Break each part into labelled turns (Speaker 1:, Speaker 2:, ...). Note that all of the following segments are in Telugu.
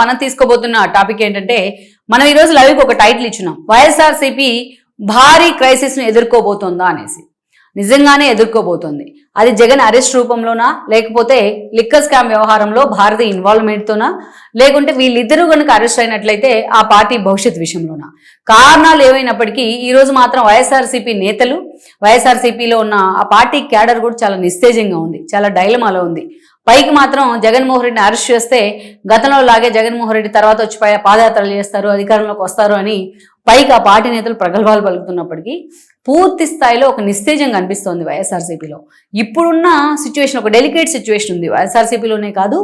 Speaker 1: మనం తీసుకోబోతున్న టాపిక్ ఏంటంటే మనం ఈరోజు లైవ్కి ఒక టైటిల్ ఇచ్చినాం వైఎస్ఆర్సీపీ భారీ క్రైసిస్ను ఎదుర్కోబోతోందా అనేసి. నిజంగానే ఎదుర్కోబోతోంది. అది జగన్ అరెస్ట్ రూపంలోనా లేకపోతే లిక్కర్ స్కామ్ వ్యవహారంలో భారతీయ ఇన్వాల్వ్మెంట్తోనా లేకుంటే వీళ్ళిద్దరూ కనుక అరెస్ట్ అయినట్లయితే ఆ పార్టీ భవిష్యత్ విషయంలోనా? కారణాలు ఏమైనప్పటికీ ఈరోజు మాత్రం వైఎస్ఆర్సీపీ నేతలు వైఎస్ఆర్సీపీలో ఉన్న ఆ పార్టీ క్యాడర్ కూడా చాలా నిస్తేజంగా ఉంది చాలా డైలమాలో ఉంది. పైకి మాత్రం జగన్మోహన్ రెడ్డిని అరెస్ట్ చేస్తే గతంలో లాగే జగన్మోహన్ రెడ్డి తర్వాత వచ్చి పాదయాత్రలు చేస్తారు అధికారంలోకి వస్తారు అని పైకి ఆ పార్టీ నేతలు ప్రగల్భాలు పలుకుతున్నప్పటికీ పూర్తి స్థాయిలో ఒక నిస్తేజం కనిపిస్తోంది వైఎస్ఆర్సీపీలో. ఇప్పుడున్న సిచ్యువేషన్ ఒక డెలికేట్ సిచ్యువేషన్ ఉంది వైఎస్ఆర్సీపీలోనే కాదు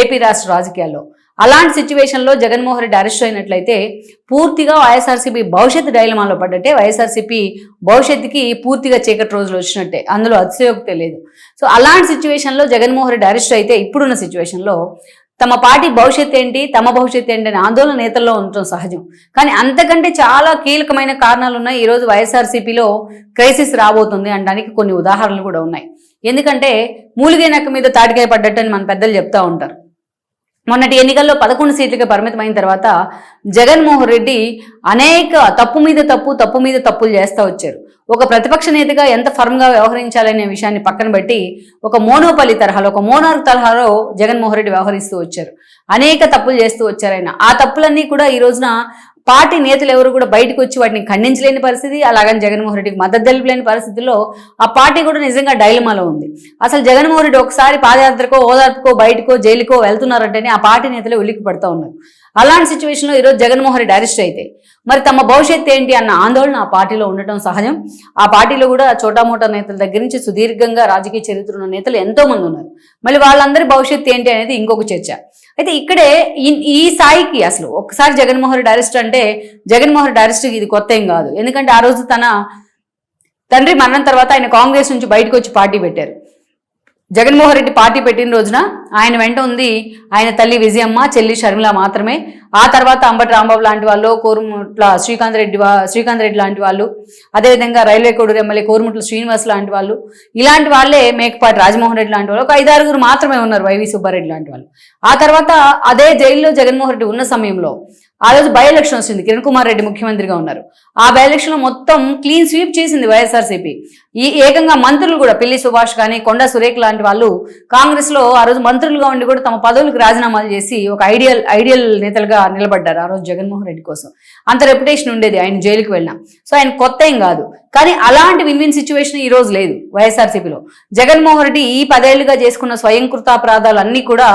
Speaker 1: ఏపీ రాష్ట్ర రాజకీయాల్లో. అలాంటి సిచ్యువేషన్లో జగన్మోహన్ రెడ్డి అరెస్ట్ అయినట్లయితే పూర్తిగా వైఎస్ఆర్సీపీ భవిష్యత్ డైలమాలో పడ్డట్టే వైఎస్ఆర్సీపీ భవిష్యత్తుకి పూర్తిగా చీకటి రోజులు వచ్చినట్టే. అందులో అతిశయోక్తే లేదు. సో అలాంటి సిచ్యువేషన్లో జగన్మోహన్ రెడ్డి అరెస్ట్ అయితే ఇప్పుడున్న సిచ్యువేషన్లో తమ పార్టీ భవిష్యత్ ఏంటి తమ భవిష్యత్ ఏంటి అనే ఆందోళన నేతల్లో ఉండటం సహజం. కానీ అంతకంటే చాలా కీలకమైన కారణాలు ఉన్నాయి ఈరోజు వైఎస్ఆర్సీపీలో క్రైసిస్ రాబోతుంది అనడానికి కొన్ని ఉదాహరణలు కూడా ఉన్నాయి. ఎందుకంటే మూలిగే మీద తాటికాయ పడ్డట్టు అని మన పెద్దలు చెప్తా ఉంటారు. మొన్నటి ఎన్నికల్లో పదకొండు సీట్లకి పరిమితమైన తర్వాత జగన్మోహన్ రెడ్డి అనేక తప్పు మీద తప్పు తప్పు మీద తప్పులు చేస్తూ వచ్చారు. ఒక ప్రతిపక్ష నేతగా ఎంత ఫర్మ్గా వ్యవహరించాలనే విషయాన్ని పక్కన పెట్టి ఒక మోనోపల్లి తరహాలో ఒక మోనార్ తరహాలో జగన్మోహన్ రెడ్డి వ్యవహరిస్తూ వచ్చారు. అనేక తప్పులు చేస్తూ వచ్చారు ఆయన. ఆ తప్పులన్నీ కూడా ఈ రోజున పార్టీ నేతలు ఎవరు కూడా బయటకు వచ్చి వాటిని ఖండించలేని పరిస్థితి అలాగని జగన్మోహన్ రెడ్డికి మద్దతు తెలిపలేని పరిస్థితుల్లో ఆ పార్టీ కూడా నిజంగా డైలమాలో ఉంది. అసలు జగన్మోహన్ రెడ్డి ఒకసారి పాదయాత్రకో ఓదార్పుకో బయటకో జైలుకో వెళ్తున్నారంటేనే ఆ పార్టీ నేతలు ఉలిక్కి పడుతూ ఉన్నారు. అలాంటి సిచ్యువేషన్లో ఈరోజు జగన్మోహన్ రెడ్డి అరెస్ట్ అయితే మరి తమ భవిష్యత్తు ఏంటి అన్న ఆందోళన ఆ పార్టీలో ఉండటం సహజం. ఆ పార్టీలో కూడా చోటామోటా నేతల దగ్గర నుంచి సుదీర్ఘంగా రాజకీయ చరిత్ర ఉన్న నేతలు ఎంతో మంది ఉన్నారు. మళ్ళీ వాళ్ళందరి భవిష్యత్తు ఏంటి అనేది ఇంకొక చర్చ. అయితే ఇక్కడే ఈ- ఈ స్థాయికి అసలు ఒకసారి జగన్మోహన్ రెడ్డి అరెస్ట్ అంటే జగన్మోహన్ రెడ్డి అరెస్ట్ ఇది కొత్త ఏం కాదు. ఎందుకంటే ఆ రోజు తన తండ్రి మరణం తర్వాత ఆయన కాంగ్రెస్ నుంచి బయటకు వచ్చి పార్టీ పెట్టారు. జగన్మోహన్ రెడ్డి పార్టీ పెట్టిన రోజున ఆయన వెంట ఉంది ఆయన తల్లి విజయమ్మ చెల్లి షర్మిల మాత్రమే. ఆ తర్వాత అంబటి రాంబాబు లాంటి వాళ్ళు కోరుముట్ల శ్రీకాంత్ రెడ్డి శ్రీకాంత్ రెడ్డి లాంటి వాళ్ళు అదేవిధంగా రైల్వే కోడూరు ఎమ్మెల్యే కోరుముట్ల శ్రీనివాస్ లాంటి వాళ్ళు ఇలాంటి వాళ్ళే మేకపాటి రాజమోహన్ రెడ్డి లాంటి వాళ్ళు ఒక ఐదారుగురు మాత్రమే ఉన్నారు వైవి సుబ్బారెడ్డి లాంటి వాళ్ళు. ఆ తర్వాత అదే జైల్లో జగన్మోహన్ రెడ్డి ఉన్న సమయంలో ఆ రోజు బై ఎలక్షన్ వచ్చింది కిరణ్ కుమార్ రెడ్డి ముఖ్యమంత్రిగా ఉన్నారు. ఆ బై ఎలక్షన్ మొత్తం క్లీన్ స్వీప్ చేసింది వైఎస్ఆర్సీపీ. ఈ ఏకంగా మంత్రులు కూడా పిల్లి సుభాష్ కానీ కొండ సురేఖ్ లాంటి వాళ్ళు కాంగ్రెస్లో ఆ రోజు మంత్రులుగా ఉండి కూడా తమ పదవులకు రాజీనామాలు చేసి ఒక ఐడియల్ ఐడియల్ నేతలుగా నిలబడ్డారు ఆ రోజు జగన్మోహన్ రెడ్డి కోసం. అంత రెప్యుటేషన్ ఉండేది ఆయన జైలుకి వెళ్ళినా. సో ఆయన కొత్త ఏం కాదు. కానీ అలాంటి విన్ విన్ సిచ్యువేషన్ ఈ రోజు లేదు వైఎస్ఆర్సీపీలో. జగన్మోహన్ రెడ్డి ఈ పదేళ్ళుగా చేసుకున్న స్వయం కృతాపరాధాలు అన్ని కూడా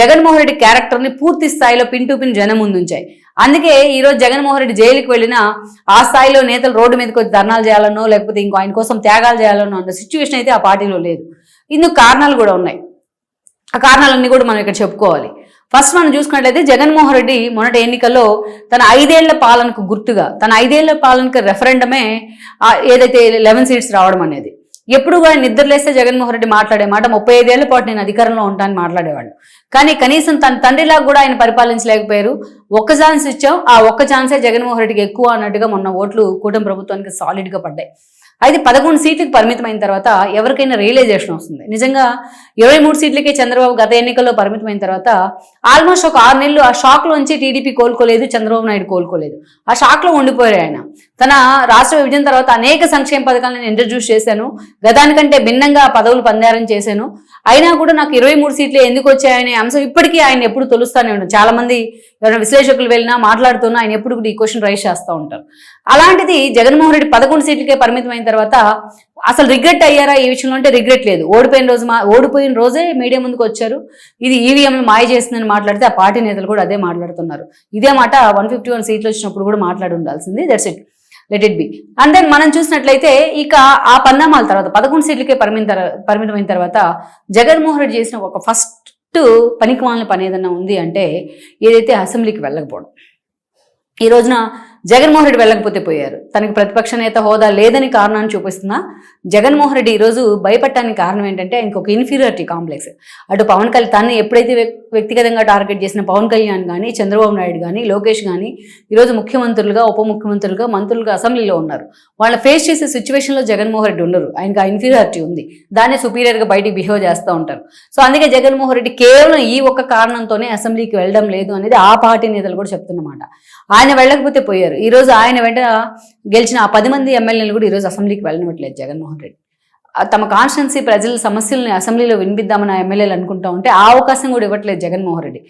Speaker 1: జగన్మోహన్ రెడ్డి క్యారెక్టర్ని పూర్తి స్థాయిలో పిన్ టు పిన్ జనం ముందుంచాయి. అందుకే ఈ రోజు జగన్మోహన్ రెడ్డి జైలుకి వెళ్ళినా ఆ స్థాయిలో నేతలు రోడ్డు మీదకి వచ్చి ధర్నాలు చేయాలనో లేకపోతే ఇంకో ఆయన కోసం త్యాగాలు చేయాలనో అన్న సిచ్యువేషన్ అయితే ఆ పార్టీలో లేదు. ఇందుకు కారణాలు కూడా ఉన్నాయి. ఆ కారణాలన్నీ కూడా మనం ఇక్కడ చెప్పుకోవాలి. ఫస్ట్ మనం చూసుకున్నట్లయితే జగన్మోహన్ రెడ్డి మొన్నటి ఎన్నికల్లో తన ఐదేళ్ళ పాలనకు గుర్తుగా తన ఐదేళ్ళ పాలనకు రెఫరెండమే ఏదైతే లెవెన్ సీట్స్ రావడం అనేది ఎప్పుడు కూడా నిద్రలేస్తే జగన్మోహన్ రెడ్డి మాట్లాడే మాట ముప్పై ఐదేళ్ళ పాటు నేను అధికారంలో ఉంటానని మాట్లాడేవాడు కానీ కనీసం తన తండ్రిలాగా కూడా ఆయన పరిపాలించలేకపోయారు. ఒక్క ఛాన్స్ ఇచ్చాం. ఆ ఒక్క ఛాన్సే జగన్మోహన్ రెడ్డికి ఎక్కువ అన్నట్టుగా మొన్న ఓట్లు కూటమి ప్రభుత్వానికి సాలిడ్గా పడ్డాయి. అయితే పదకొండు సీట్లకు పరిమితమైన తర్వాత ఎవరికైనా రియలైజేషన్ వస్తుంది. నిజంగా ఇరవై మూడు సీట్లకే చంద్రబాబు గత ఎన్నికల్లో పరిమితమైన తర్వాత ఆల్మోస్ట్ ఒక ఆరు నెలలు ఆ షాక్లోంచి టీడీపీ కోలుకోలేదు చంద్రబాబు నాయుడు కోలుకోలేదు. ఆ షాక్లో ఉండిపోయారు ఆయన. తన రాష్ట్ర విభజన తర్వాత అనేక సంక్షేమ పథకాలను నేను ఇంట్రడ్యూస్ చేశాను. గతానికంటే భిన్నంగా పదవులు పందారం చేశాను. అయినా కూడా నాకు ఇరవై మూడు సీట్లు ఎందుకు వచ్చాయనే అంశం ఇప్పటికీ ఆయన ఎప్పుడు తొలుస్తానే ఉంటారు చాలా మంది ఎవరైనా విశ్లేషకులు వెళ్ళినా మాట్లాడుతున్నా ఆయన ఎప్పుడు కూడా ఈ క్వశ్చన్ రైజ్ చేస్తూ ఉంటారు. అలాంటిది జగన్మోహన్ రెడ్డి పదకొండు సీట్లకే పరిమితమైన తర్వాత అసలు రిగ్రెట్ అయ్యారా ఈ విషయంలో అంటే రిగ్రెట్ లేదు. ఓడిపోయిన రోజు మా ఓడిపోయిన రోజే మీడియా ముందుకు వచ్చారు. ఇది ఈవీఎంలు మాయ చేస్తుందని మాట్లాడితే ఆ పార్టీ నేతలు కూడా అదే మాట్లాడుతున్నారు. ఇదే మాట వన్ ఫిఫ్టీ వన్ సీట్లు వచ్చినప్పుడు కూడా మాట్లాడి ఉండాల్సింది. That's it let it be and then మనం చూసినట్లయితే ఇక ఆ పరిణామాల తర్వాత పదకొండు సీట్లకే పరిమిత పరిమితమైన తర్వాత జగన్మోహన్ రెడ్డి చేసిన ఒక ఫస్ట్ పనికి మాలిన పని ఏదన్నా ఉంది అంటే ఏదైతే అసెంబ్లీకి వెళ్ళకపోవడం. ఈ రోజున జగన్మోహన్ రెడ్డి వెళ్ళకపోతే పోయారు. తనకి ప్రతిపక్ష నేత హోదా లేదని కారణాన్ని చూపిస్తున్నా జగన్మోహన్ రెడ్డి ఈరోజు భయపడటానికి కారణం ఏంటంటే ఆయనకు ఒక ఇన్ఫీరియారిటీ కాంప్లెక్స్ అటు పవన్ కళ్యాణ్ తను ఎప్పుడైతే వ్యక్తిగతంగా టార్గెట్ చేసిన పవన్ కళ్యాణ్ కానీ చంద్రబాబు నాయుడు కానీ లోకేష్ కానీ ఈరోజు ముఖ్యమంత్రులుగా ఉప ముఖ్యమంత్రులుగా మంత్రులుగా అసెంబ్లీలో ఉన్నారు. వాళ్ళ ఫేస్ చేసే సిచ్యువేషన్లో జగన్మోహన్ రెడ్డి ఉండరు. ఆయనకు ఆ ఇన్ఫీరియారిటీ ఉంది. దాన్ని సుపీరియర్గా బయటికి బిహేవ్ చేస్తూ ఉంటారు. సో అందుకే జగన్మోహన్ రెడ్డి కేవలం ఈ ఒక్క కారణంతోనే అసెంబ్లీకి వెళ్ళడం లేదు అనేది ఆ పార్టీ నేతలు కూడా చెప్తున్నమాట ఆయన వెళ్ళకపోతే పోయారు. ఈ రోజు ఆయన వెంట గెలిచిన ఆ పది మంది ఎమ్మెల్యేలు కూడా ఈరోజు అసెంబ్లీకి వెళ్ళనివ్వట్లేదు జగన్మోహన్ రెడ్డి. ఆ తమ కాన్స్టిట్యున్సీ ప్రజల సమస్యల్ని అసెంబ్లీలో వినిపిద్దామని ఎమ్మెల్యేలు అనుకుంటా ఉంటే ఆ అవకాశం కూడా ఇవ్వట్లేదు జగన్మోహన్ రెడ్డి.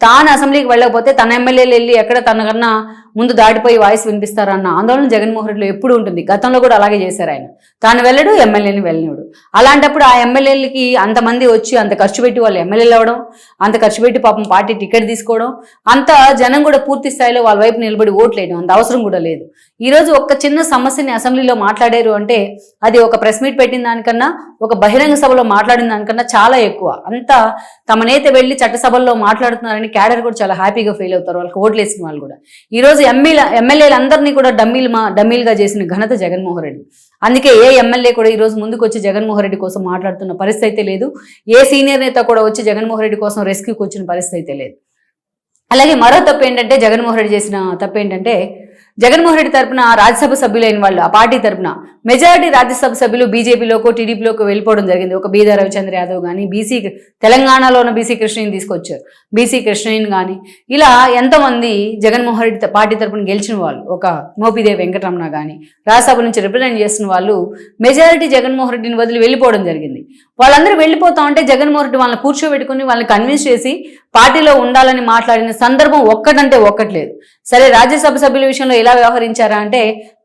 Speaker 1: తాను అసెంబ్లీకి వెళ్ళకపోతే తన ఎమ్మెల్యేలు వెళ్ళి ఎక్కడ తనకన్నా ముందు దాటిపోయి వాయిస్ వినిపిస్తారన్న ఆందోళన జగన్మోహన్ రెడ్డిలో ఎప్పుడు ఉంటుంది. గతంలో కూడా అలాగే చేశారు ఆయన. తాను వెళ్ళడు ఎమ్మెల్యేని వెళ్ళనివాడు అలాంటప్పుడు ఆ ఎమ్మెల్యేలకి అంతమంది వచ్చి అంత ఖర్చు పెట్టి వాళ్ళు ఎమ్మెల్యేలు అవ్వడం అంత ఖర్చు పెట్టి పాపం పార్టీ టికెట్ తీసుకోవడం అంత జనం కూడా పూర్తి స్థాయిలో వాళ్ళ వైపు నిలబడి ఓట్లేయడం అంత అవసరం కూడా లేదు. ఈ రోజు ఒక్క చిన్న సమస్యని అసెంబ్లీలో మాట్లాడారు అంటే అది ఒక ప్రెస్ మీట్ పెట్టిన దానికన్నా ఒక బహిరంగ సభలో మాట్లాడిన దానికన్నా చాలా ఎక్కువ. అంతా తమ నేత వెళ్ళి చట్టసభల్లో మాట్లాడుతున్నారని క్యాడర్ కూడా చాలా హ్యాపీగా ఫీల్ అవుతారు. వాళ్ళకి ఓట్లు వేసిన వాళ్ళు కూడా. ఈ రోజు ఎమ్మెల్యే ఎమ్మెల్యేలందరినీ కూడా డమ్మీలు మా డమ్మీలుగా చేసిన ఘనత జగన్మోహన్ రెడ్డి. అందుకే ఏ ఎమ్మెల్యే కూడా ఈ రోజు ముందుకు వచ్చి జగన్మోహన్ రెడ్డి కోసం మాట్లాడుతున్న పరిస్థితి అయితే లేదు. ఏ సీనియర్ నేత కూడా వచ్చి జగన్మోహన్ రెడ్డి కోసం రెస్క్యూకి వచ్చిన పరిస్థితి అయితే లేదు. అలాగే మరో తప్పు ఏంటంటే జగన్మోహన్ రెడ్డి చేసిన తప్పు ఏంటంటే జగన్మోహన్ రెడ్డి తరపున రాజ్యసభ సభ్యులైన వాళ్ళు ఆ పార్టీ తరపున మెజారిటీ రాజ్యసభ సభ్యులు బీజేపీలోకి టీడీపీలోకి వెళ్ళిపోవడం జరిగింది. ఒక బీదా రవిచంద్ర యాదవ్ కానీ బీసీ తెలంగాణలో ఉన్న బీసీ కృష్ణయ్యని తీసుకొచ్చారు. బీసీ కృష్ణయ్యని కానీ ఇలా ఎంతోమంది జగన్మోహన్ రెడ్డి పార్టీ తరపున గెలిచిన వాళ్ళు ఒక మోపిదేవి వెంకటరమణ కానీ రాజ్యసభ నుంచి రిప్రజెంట్ చేస్తున్న వాళ్ళు మెజారిటీ జగన్మోహన్ రెడ్డిని వదిలి వెళ్ళిపోవడం జరిగింది. వాళ్ళందరూ వెళ్ళిపోతా ఉంటే జగన్మోహన్ రెడ్డి వాళ్ళని కూర్చోబెట్టుకుని వాళ్ళని కన్విన్స్ చేసి పార్టీలో ఉండాలని మాట్లాడిన సందర్భం ఒక్కటంటే ఒక్కట్లేదు. సరే రాజ్యసభ సభ్యుల విషయంలో ఎలా వ్యవహరించారా అంటే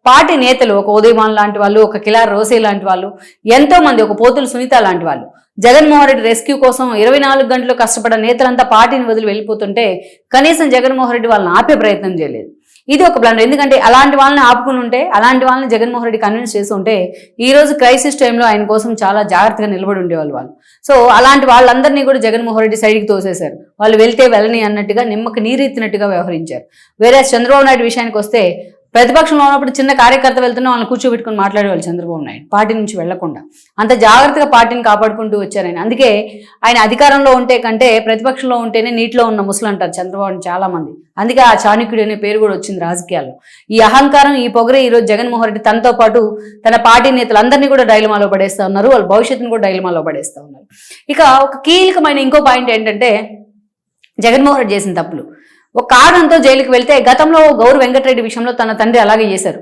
Speaker 1: పార్టీ నేతలు ఒక ఉదయమాన్ లాంటి వాళ్ళు ఒక కిలార్ రోసే లాంటి వాళ్ళు ఎంతో మంది ఒక పోతులు సునీత లాంటి వాళ్ళు. జగన్మోహన్ రెడ్డి రెస్క్యూ కోసం ఇరవై నాలుగు గంటలు కష్టపడ్డ నేతలంతా పార్టీని వదిలి వెళ్ళిపోతుంటే కనీసం జగన్మోహన్ రెడ్డి వాళ్ళని ఆపే ప్రయత్నం చేయలేదు. ఇది ఒక బ్లండర్ ఎందుకంటే అలాంటి వాళ్ళని ఆపుకుని ఉంటే అలాంటి వాళ్ళని జగన్మోహన్ రెడ్డి కన్విన్స్ చేసి ఉంటే ఈ రోజు క్రైసిస్ టైంలో ఆయన కోసం చాలా జాగ్రత్తగా నిలబడి ఉండేవాళ్ళు వాళ్ళు. సో అలాంటి వాళ్ళందరినీ కూడా జగన్మోహన్ రెడ్డి సైడ్కి తోసేశారు. వాళ్ళు వెళ్తే వెళ్ళని అన్నట్టుగా నిమ్మకి నీరెత్తినట్టుగా వ్యవహరించారు. వేరే చంద్రబాబు నాయుడు విషయానికి వస్తే ప్రతిపక్షంలో ఉన్నప్పుడు చిన్న కార్యకర్త వెళ్తున్న వాళ్ళని కూర్చోబెట్టుకుని మాట్లాడేవాళ్ళు చంద్రబాబు నాయుడు పార్టీ నుంచి వెళ్ళకుండా. అంత జాగ్రత్తగా పార్టీని కాపాడుకుంటూ వచ్చారని. అందుకే ఆయన అధికారంలో ఉంటే కంటే ప్రతిపక్షంలో ఉంటేనే నీటిలో ఉన్న ముసలు అంటారు చంద్రబాబుని చాలా మంది అందుకే ఆ చాణుక్యుడు అనే పేరు కూడా వచ్చింది రాజకీయాల్లో. ఈ అహంకారం ఈ పొగరే ఈ రోజు జగన్మోహన్ రెడ్డి తనతో పాటు తన పార్టీ నేతలందరినీ కూడా డైలమాలో పడేస్తా ఉన్నారు. వాళ్ళ భవిష్యత్తును కూడా డైలమాలో పడేస్తా ఉన్నారు. ఇక ఒక కీలకమైన ఇంకో పాయింట్ ఏంటంటే జగన్మోహన్ రెడ్డి చేసిన తప్పులు. ఒక కారణంతో జైలుకి వెళ్తే గతంలో గౌరవ వెంకటరెడ్డి విషయంలో తన తండ్రి అలాగే చేశారు.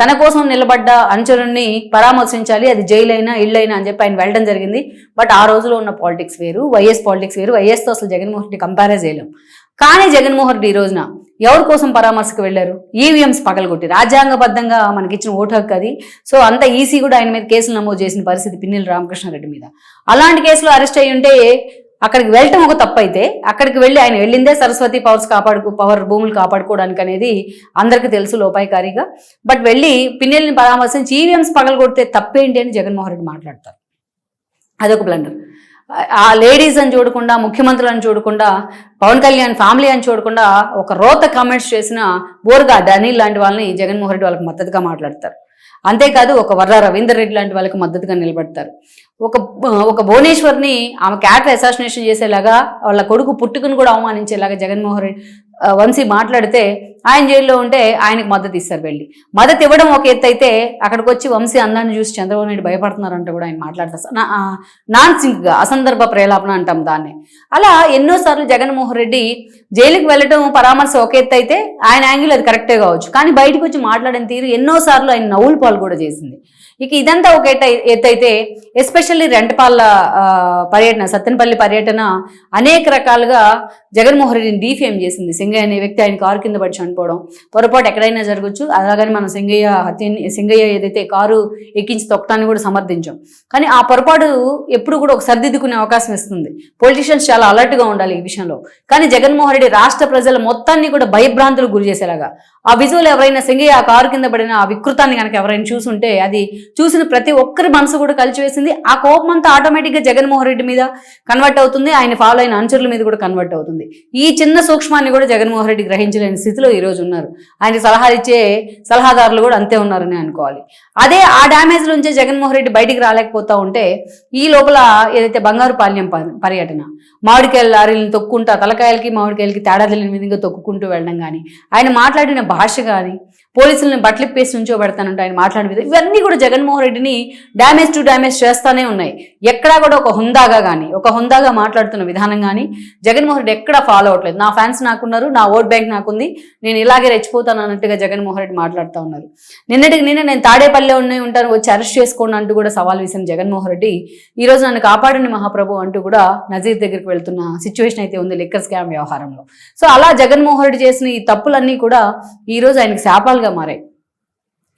Speaker 1: తన కోసం నిలబడ్డ అనుచరుణ్ణి పరామర్శించాలి అది జైలు అయినా ఇళ్ళైనా అని చెప్పి ఆయన వెళ్ళడం జరిగింది. బట్ ఆ రోజులో ఉన్న పాలిటిక్స్ వేరు వైఎస్ పాలిటిక్స్ వేరు వైఎస్తో అసలు జగన్మోహన్ రెడ్డి కంపేర్ చేయలేం. కానీ జగన్మోహన్ రెడ్డి ఈ రోజున ఎవరి కోసం పరామర్శకు వెళ్ళారు? ఈవీఎంస్ పగలగొట్టి రాజ్యాంగబద్ధంగా మనకిచ్చిన ఓటు హక్కు అది. సో అంత ఈసీ కూడా ఆయన మీద కేసులు నమోదు చేసిన పరిస్థితి పిన్నెల రామకృష్ణారెడ్డి మీద. అలాంటి కేసులో అరెస్ట్ అయి ఉంటే అక్కడికి వెళ్ళటం ఒక తప్పు అయితే అక్కడికి వెళ్ళి ఆయన వెళ్ళిందే సరస్వతి పవర్స్ కాపాడుకు పవర్ భూములు కాపాడుకోవడానికి అనేది అందరికీ తెలుసు లోపాయికారిగా. బట్ వెళ్ళి పిన్నెల్ని పరామర్శించి ఈవీఎంస్ పగలగొడితే తప్పేంటి అని జగన్మోహన్ రెడ్డి మాట్లాడతారు. అదొక బ్లండర్ ఆ లేడీస్ అని చూడకుండా ముఖ్యమంత్రులను చూడకుండా పవన్ కళ్యాణ్ ఫ్యామిలీ అని చూడకుండా ఒక రోత కామెంట్స్ చేసిన బోర్గా డనీల్ లాంటి వాళ్ళని జగన్మోహన్ రెడ్డి వాళ్ళకి మద్దతుగా మాట్లాడతారు. అంతేకాదు ఒక వర్ర రవీందర్ రెడ్డి లాంటి వాళ్ళకి మద్దతుగా నిలబడతారు. ఒక ఒక భువనేశ్వర్ని ఆమె క్యారెక్టర్ అసాసినేషన్ చేసేలాగా వాళ్ళ కొడుకు పుట్టుకుని కూడా అవమానించేలాగా జగన్మోహన్ రెడ్డి వంశీ మాట్లాడితే ఆయన జైల్లో ఉంటే ఆయనకు మద్దతు ఇస్తారు వెళ్ళి. మద్దతు ఇవ్వడం ఒక ఎత్తు అయితే అక్కడికి వచ్చి వంశీ అందాన్ని చూసి చంద్రబాబు నాయుడు భయపడుతున్నారంటే కూడా ఆయన మాట్లాడతారు నా- నాన్ సింక్గా అసందర్భ ప్రేలాపన అంటాం దాన్ని. అలా ఎన్నోసార్లు జగన్మోహన్ రెడ్డి జైలుకి వెళ్ళడం పరామర్శ ఒక ఎత్తు అయితే ఆయన యాంగిల్ అది కరెక్టే కావచ్చు. కానీ బయటకు వచ్చి మాట్లాడిన తీరు ఎన్నోసార్లు ఆయన నవ్వులు పాలు కూడా చేసింది. ఇక ఇదంతా ఒక ఎత్తైతే ఎస్పెషల్లీ రెంటపాళ్ళ పర్యటన సత్తెనపల్లి పర్యటన అనేక రకాలుగా జగన్మోహన్ రెడ్డిని డీఫేమ్ చేసింది. సింగయ్య అనే వ్యక్తి ఆయన కారు కింద పడి చనిపోవడం. పొరపాటు ఎక్కడైనా జరగచ్చు. అలాగని మనం సింగయ్య హత్య సింగయ్య ఏదైతే కారు ఎక్కించి తొక్కటాన్ని కూడా సమర్థించాం. కానీ ఆ పొరపాటు ఎప్పుడు కూడా ఒక సర్దిద్దుకునే అవకాశం ఇస్తుంది. పొలిటీషియన్స్ చాలా అలర్ట్గా ఉండాలి ఈ విషయంలో. కానీ జగన్మోహన్ రెడ్డి రాష్ట్ర ప్రజల మొత్తాన్ని కూడా భయభ్రాంతులకు గురి చేసేలాగా ఆ విజువల్ ఎవరైనా సింగయ్య ఆ కారు కింద పడిన ఆ వికృతాన్ని కనుక ఎవరైనా చూసుంటే అది చూసిన ప్రతి ఒక్కరి మనసు కూడా కలిసివేసింది. ఆ కోపం అంతా ఆటోమేటిక్గా జగన్మోహన్ రెడ్డి మీద కన్వర్ట్ అవుతుంది. ఆయన ఫాలో అయిన అనుచరుల మీద కూడా కన్వర్ట్ అవుతుంది. ఈ చిన్న సూక్ష్మాన్ని కూడా జగన్మోహన్ రెడ్డి గ్రహించలేని స్థితిలో ఈరోజు ఉన్నారు. ఆయన సలహాలు ఇచ్చే సలహాదారులు కూడా అంతే ఉన్నారని అనుకోవాలి. అదే ఆ డ్యామేజ్ నుంచే జగన్మోహన్ రెడ్డి బయటికి రాలేకపోతా ఉంటే ఈ లోపల ఏదైతే బంగారు పాల్యం పర్యటన మామిడికాయల లారీలను తొక్కుంటా తలకాయలకి మామిడికాయలకి తేడా తెలియని విధంగా తొక్కుకుంటూ వెళ్ళడం కానీ ఆయన మాట్లాడిన భాష కానీ పోలీసులను బట్టలిప్పేసి నుంచో పెడతానంటే ఆయన మాట్లాడిన విధంగా ఇవన్నీ కూడా జగన్మోహన్ రెడ్డిని డ్యామేజ్ టు డ్యామేజ్ చేస్తానే ఉన్నాయి. ఎక్కడా కూడా ఒక హుందాగా కానీ ఒక హుందాగా మాట్లాడుతున్న విధానం కానీ జగన్మోహన్ రెడ్డి ఎక్కడా ఫాలో అవ్వట్లేదు. నా ఫ్యాన్స్ నాకున్నారు నా ఓట్ బ్యాంక్ నాకుంది నేను ఇలాగే రెచ్చిపోతాను అన్నట్టుగా జగన్మోహన్ రెడ్డి మాట్లాడుతూ ఉన్నారు. నిన్నటికి నిన్న నేను తాడేపల్లిలో ఉన్నాయి ఉంటాను వచ్చి అరెస్ట్ చేసుకోండి అంటూ కూడా సవాల్ వేసిన జగన్మోహన్ రెడ్డి ఈ రోజు నన్ను కాపాడండి మహాప్రభు అంటూ కూడా నజీర్ దగ్గరికి వెళ్తున్న సిచ్యువేషన్ అయితే ఉంది లిక్కర్ స్కామ్ వ్యవహారంలో. సో అలా జగన్మోహన్ రెడ్డి చేసిన ఈ తప్పులన్నీ కూడా ఈరోజు ఆయనకి శాపాలుగా మారాయి.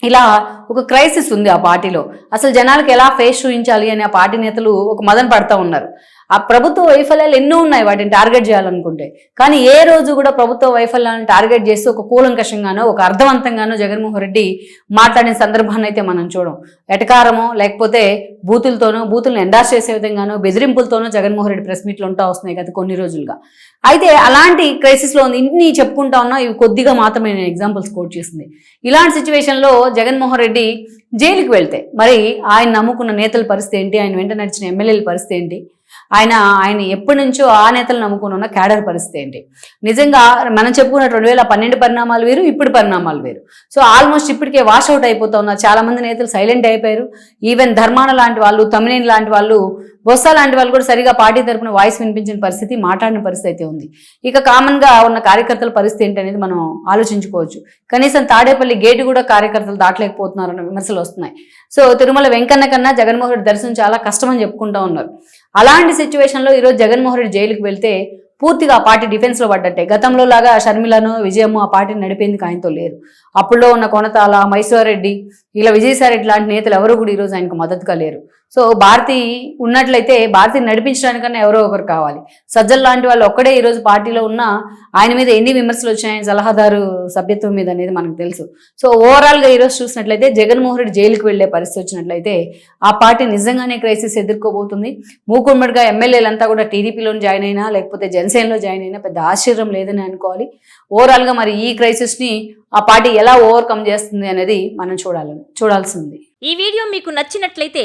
Speaker 1: ఇలా ఒక క్రైసిస్ ఉంది ఆ పార్టీలో. అసలు జనాలకు ఎలా ఫేస్ చూపించాలి అని ఆ పార్టీ నేతలు ఒక మదన పడతా ఉన్నారు. ఆ ప్రభుత్వ వైఫల్యాలు ఎన్నో ఉన్నాయి వాటిని టార్గెట్ చేయాలనుకుంటే. కానీ ఏ రోజు కూడా ప్రభుత్వ వైఫల్యాలను టార్గెట్ చేసి ఒక కూలంకషంగానో ఒక అర్థవంతంగానో జగన్మోహన్ రెడ్డి మాట్లాడిన సందర్భాన్ని అయితే మనం చూడం. ఎటకారమో లేకపోతే బూతులతోనో బూతులను ఎండాస్ చేసే విధంగానో బెదిరింపులతోనో జగన్మోహన్ రెడ్డి ప్రెస్ మీట్లు ఉంటా వస్తున్నాయి గత కొన్ని రోజులుగా. అయితే అలాంటి క్రైసిస్లో ఉంది ఇన్ని చెప్పుకుంటా ఉన్నా ఇవి కొద్దిగా మాత్రమే నేను ఎగ్జాంపుల్స్ కోట్ చేసింది. ఇలాంటి సిచ్యువేషన్లో జగన్మోహన్ రెడ్డి జైలుకి వెళ్తే మరి ఆయన నమ్ముకున్న నేతల పరిస్థితి ఏంటి? ఆయన వెంట నడిచిన ఎమ్మెల్యేల పరిస్థితి ఏంటి? ఆయన ఆయన ఎప్పటి నుంచో ఆ నేతలు నమ్ముకుని ఉన్న క్యాడర్ పరిస్థితి ఏంటి? నిజంగా మనం చెప్పుకున్న రెండు వేల పన్నెండు పరిణామాలు వేరు ఇప్పుడు పరిణామాలు వేరు. సో ఆల్మోస్ట్ ఇప్పటికే వాష్ అవుట్ అయిపోతా ఉన్నారు చాలా మంది నేతలు సైలెంట్ అయిపోయారు. ఈవెన్ ధర్మాన లాంటి వాళ్ళు తమిళన్ లాంటి వాళ్ళు బొత్స లాంటి వాళ్ళు కూడా సరిగా పార్టీ తరపున వాయిస్ వినిపించిన పరిస్థితి మాట్లాడిన పరిస్థితి అయితే ఉంది. ఇక కామన్గా ఉన్న కార్యకర్తల పరిస్థితి ఏంటి అనేది మనం ఆలోచించుకోవచ్చు. కనీసం తాడేపల్లి గేటు కూడా కార్యకర్తలు దాటలేకపోతున్నారన్న విమర్శలు వస్తున్నాయి. సో తిరుమల వెంకన్న కన్నా జగన్మోహన్ రెడ్డి దర్శనం చాలా కష్టమని చెప్పుకుంటా ఉన్నారు. అలాంటి సిచ్యువేషన్లో ఈరోజు జగన్మోహన్ రెడ్డి జైలుకి వెళ్తే పూర్తిగా ఆ పార్టీ డిఫెన్స్లో పడ్డట్టే. గతంలో లాగా షర్మిలను విజయమ్మ ఆ పార్టీని నడిపేందుకు ఆయనతో లేరు. అప్పుడులో ఉన్న కొనతాల మైసూర్ రెడ్డి ఇలా విజయసాయిరెడ్డి లాంటి నేతలు ఎవరు కూడా ఈరోజు ఆయనకు మద్దతుగా లేరు. సో భారతి ఉన్నట్లయితే భారతిని నడిపించడానికన్నా ఎవరో ఒకరు కావాలి. సజ్జల్ లాంటి వాళ్ళు ఒక్కడే ఈరోజు పార్టీలో ఉన్నా ఆయన మీద ఎన్ని విమర్శలు వచ్చాయని సలహాదారు సభ్యత్వం మీద అనేది మనకు తెలుసు. సో ఓవరాల్గా ఈరోజు చూసినట్లయితే జగన్మోహన్ రెడ్డి జైలుకి వెళ్ళే పరిస్థితి వచ్చినట్లయితే ఆ పార్టీ నిజంగానే క్రైసిస్ ఎదుర్కోబోతుంది. మూకుమ్మడిగా ఎమ్మెల్యేలంతా కూడా టీడీపీలో జాయిన్ అయినా లేకపోతే జనసేనలో జాయిన్ అయినా పెద్ద ఆశ్చర్యం లేదని అనుకోవాలి. ఓవరాల్గా మరి ఈ క్రైసిస్ని ఆ పార్టీ ఎలా ఓవర్కమ్ చేస్తుంది అనేది మనం చూడాలి చూడాల్సింది.
Speaker 2: ఈ వీడియో మీకు నచ్చినట్లయితే